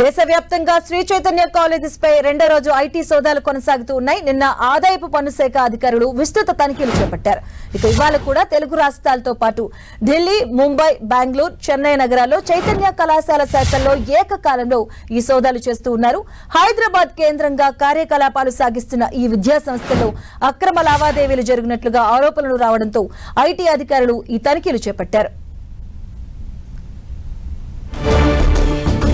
దేశవ్యాప్తంగా శ్రీ చైతన్య కాలేజెస్ పై రెండో రోజు ఐటీ సోదాలు కొనసాగుతూ ఉన్నాయి. నిన్న ఆదాయపు పన్ను శాఖ అధికారులు విస్తృత తనిఖీలు చేపట్టారు. ఇక ఇవాళ కూడా తెలుగు రాష్ట్రాలతో పాటు ఢిల్లీ ముంబై బెంగళూరు చెన్నై నగరాల్లో చైతన్య కళాశాల శాఖల్లో ఏకకాలంలో ఈ సోదాలు చేస్తూ ఉన్నారు. హైదరాబాద్ కేంద్రంగా కార్యకలాపాలు సాగిస్తున్న ఈ విద్యాసంస్థలో అక్రమ లావాదేవీలు జరిగినట్లుగా ఆరోపణలు రావడంతో ఐటీ అధికారులు ఈ తనిఖీలు చేపట్టారు.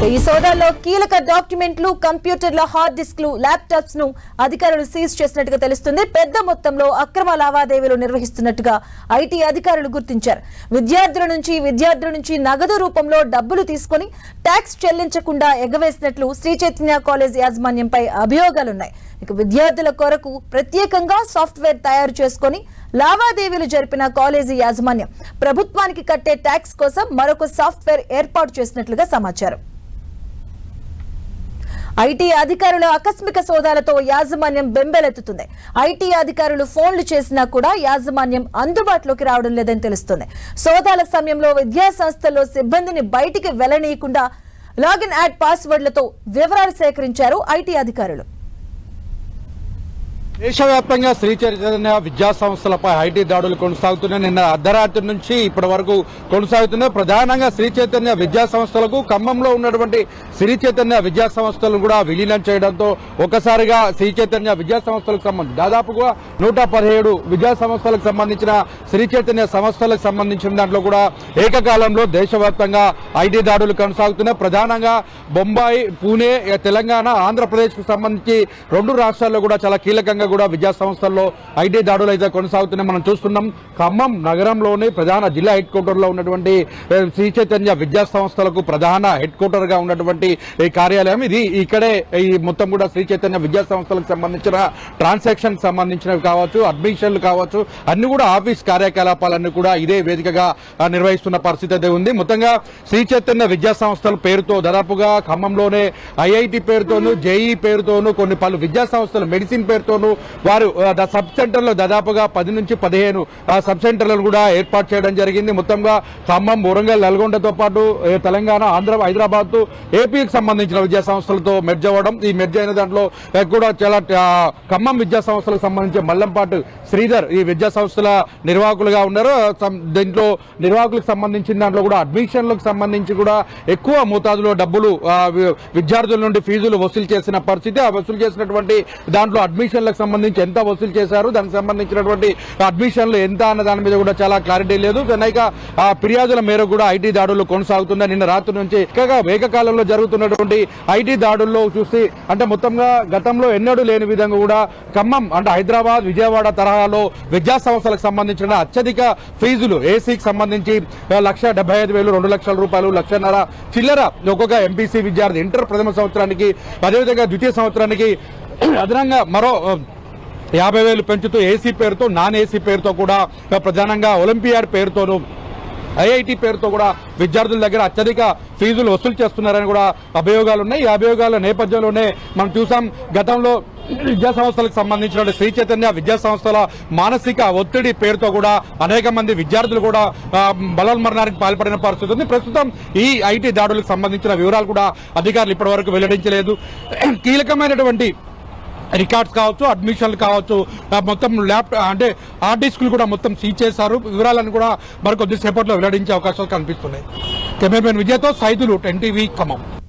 ఈ సోదాలో కీలక డాక్యుమెంట్లు కంప్యూటర్ల హార్డ్ డిస్క్లు ల్యాప్టాప్స్ను అధికారులు సీజ్ చేసినట్టుగా తెలుస్తుంది. పెద్ద మొత్తంలో అక్రమ లావాదేవీలు నిర్వహిస్తున్నట్టుగా ఐటీ అధికారులు గుర్తించారు. విద్యార్థుల నుంచి విద్యార్థుల నుంచి నగదు రూపంలో డబ్బులు తీసుకొని ట్యాక్స్ చెల్లించకుండా ఎగవేసినట్లు శ్రీ చైతన్య కాలేజ్ యాజమాన్యంపై అభియోగాలున్నాయి. ఇక విద్యార్థుల కొరకు ప్రత్యేకంగా సాఫ్ట్వేర్ తయారు చేసుకొని లావాదేవీలు జరిపిన కాలేజీ యాజమాన్యం ప్రభుత్వానికి కట్టే ట్యాక్స్ కోసం మరొక సాఫ్ట్వేర్ ఏర్పాటు చేసినట్లుగా సమాచారం. ఐటీ అధికారుల ఆకస్మిక సోదాలతో యాజమాన్యం బెంబెలెత్తుతుంది. ఐటీ అధికారులు ఫోన్లు చేసినా కూడా యాజమాన్యం అందుబాటులోకి రావడం లేదని తెలుస్తుంది. సోదాల సమయంలో విద్యాసంస్థల్లో సిబ్బందిని బయటికి వెళ్ళనీయకుండా లాగిన్ యాడ్ పాస్వర్డ్లతో వివరాలు సేకరించారు ఐటీ అధికారులు. దేశవ్యాప్తంగా శ్రీ చైతన్య విద్యా సంస్థలపై ఐటీ దాడులు కొనసాగుతున్నాయి. నిన్న అర్ధరాత్రి నుంచి ఇప్పటి వరకు కొనసాగుతున్నాయి. ప్రధానంగా శ్రీ చైతన్య విద్యా సంస్థలకు ఖమ్మంలో ఉన్నటువంటి శ్రీ చైతన్య విద్యా సంస్థలను కూడా విలీనం చేయడంతో ఒకసారిగా శ్రీ చైతన్య విద్యా సంస్థలకు సంబంధించి దాదాపుగా నూట పదిహేడు విద్యా సంస్థలకు సంబంధించిన శ్రీ చైతన్య సంస్థలకు సంబంధించిన దాంట్లో కూడా ఏకకాలంలో దేశవ్యాప్తంగా ఐటీ దాడులు కొనసాగుతున్నాయి. ప్రధానంగా బొంబాయి పూణే తెలంగాణ ఆంధ్రప్రదేశ్కు సంబంధించి రెండు రాష్ట్రాల్లో కూడా చాలా కీలకంగా కూడా విద్యా సంస్థల్లో ఐటీ దాడులు అయితే కొనసాగుతున్నాయి. మనం చూస్తున్నాం ఖమ్మం నగరంలోని ప్రధాన జిల్లా హెడ్ క్వార్టర్లో ఉన్నటువంటి శ్రీ చైతన్య విద్యా సంస్థలకు ప్రధాన హెడ్ క్వార్టర్గా ఉన్నటువంటి ఈ కార్యాలయం. ఇది ఇక్కడే ఈ మొత్తం కూడా శ్రీ చైతన్య విద్యా సంస్థలకు సంబంధించిన ట్రాన్సాక్షన్ సంబంధించినవి కావచ్చు అడ్మిషన్లు కావచ్చు అన్ని కూడా ఆఫీస్ కార్యకలాపాలన్నీ కూడా ఇదే వేదికగా నిర్వహిస్తున్న పరిస్థితి అయితే ఉంది. మొత్తంగా శ్రీ చైతన్య విద్యా సంస్థల పేరుతో దాదాపుగా ఖమ్మంలోనే ఐఐటి పేరుతోనూ జేఈ పేరుతోనూ కొన్ని పలు విద్యా సంస్థలు మెడిసిన్ పేరుతోనూ వారు సబ్ సెంటర్లో దాదాపుగా పది నుంచి పదిహేను సబ్ సెంటర్లను కూడా ఏర్పాటు చేయడం జరిగింది. మొత్తంగా ఖమ్మం వరంగల్ నల్గొండతో పాటు తెలంగాణ ఆంధ్ర హైదరాబాద్ ఏపీకి సంబంధించిన విద్యా సంస్థలతో మెర్జ్ అవ్వడం. ఈ మెర్జ్ అయిన దాంట్లో కూడా చాలా ఖమ్మం విద్యా సంస్థలకు సంబంధించి మల్లంపాటు శ్రీధర్ ఈ విద్యా సంస్థల నిర్వాహకులుగా ఉన్నారు. సం- దీంట్లో నిర్వాహకులకు సంబంధించిన దాంట్లో కూడా అడ్మిషన్లకు సంబంధించి కూడా ఎక్కువ మోతాదులో డబ్బులు విద్యార్థుల నుండి ఫీజులు వసూలు చేసిన పరిస్థితి ఆ వసూలు చేసినటువంటి దాంట్లో అడ్మిషన్లకు సంబంధించి ఎంత వసూలు చేశారు దానికి సంబంధించినటువంటి అడ్మిషన్లు ఎంత అన్న దాని మీద కూడా చాలా క్లారిటీ లేదు. అనేక ఆ, ఫిర్యాదుల మేరకు కూడా ఐటీ దాడులు కొనసాగుతున్నాయి నిన్న రాత్రి నుంచి ఎక్కువగా ఏకకాలంలో జరుగుతున్నటువంటి ఐటీ దాడుల్లో చూసి అంటే మొత్తంగా గతంలో ఎన్నడూ లేని విధంగా కూడా ఖమ్మం అంటే హైదరాబాద్ విజయవాడ తరహాలో విద్యా సంస్థలకు సంబంధించిన అత్యధిక ఫీజులు ఏసీకి సంబంధించి లక్ష డెబ్బై ఐదు వేలు రెండు లక్షల రూపాయలు లక్షన్నర చిల్లర ఒక్కొక్క ఎంపీసీ విద్యార్థి ఇంటర్ ప్రథమ సంవత్సరానికి అదేవిధంగా ద్వితీయ సంవత్సరానికి అదనంగా మరో యాభై వేలు పెంచుతూ ఏసీ పేరుతో నాన్ ఏసీ పేరుతో కూడా ప్రధానంగా ఒలింపియాడ్ పేరుతోనూ ఐఐటి పేరుతో కూడా విద్యార్థుల దగ్గర అత్యధిక ఫీజులు వసూలు చేస్తున్నారని కూడా అభియోగాలు ఉన్నాయి. ఈ అభియోగాల నేపథ్యంలోనే మనం చూసాం గతంలో విద్యా సంస్థలకు సంబంధించిన శ్రీ చైతన్య విద్యా సంస్థల మానసిక ఒత్తిడి పేరుతో కూడా అనేక మంది విద్యార్థులు కూడా బలోన్మరణానికి పాల్పడిన పరిస్థితి ఉంది. ప్రస్తుతం ఈ ఐటీ దాడులకు సంబంధించిన వివరాలు కూడా అధికారులు ఇప్పటివరకు వెల్లడించలేదు. కీలకమైనటువంటి రికార్డ్స్ కావచ్చు అడ్మిషన్లు కావచ్చు మొత్తం ల్యాప్ అంటే హార్డ్ డిస్క్లు కూడా మొత్తం సీజ్ చేశారు. వివరాలను కూడా మరి కొద్దిసేపట్లో వెల్లడించే అవకాశాలు కనిపిస్తున్నాయి. కెమెరామెన్ విజయ్తో సైదులు టెన్ టీవీ ఖమ్మం.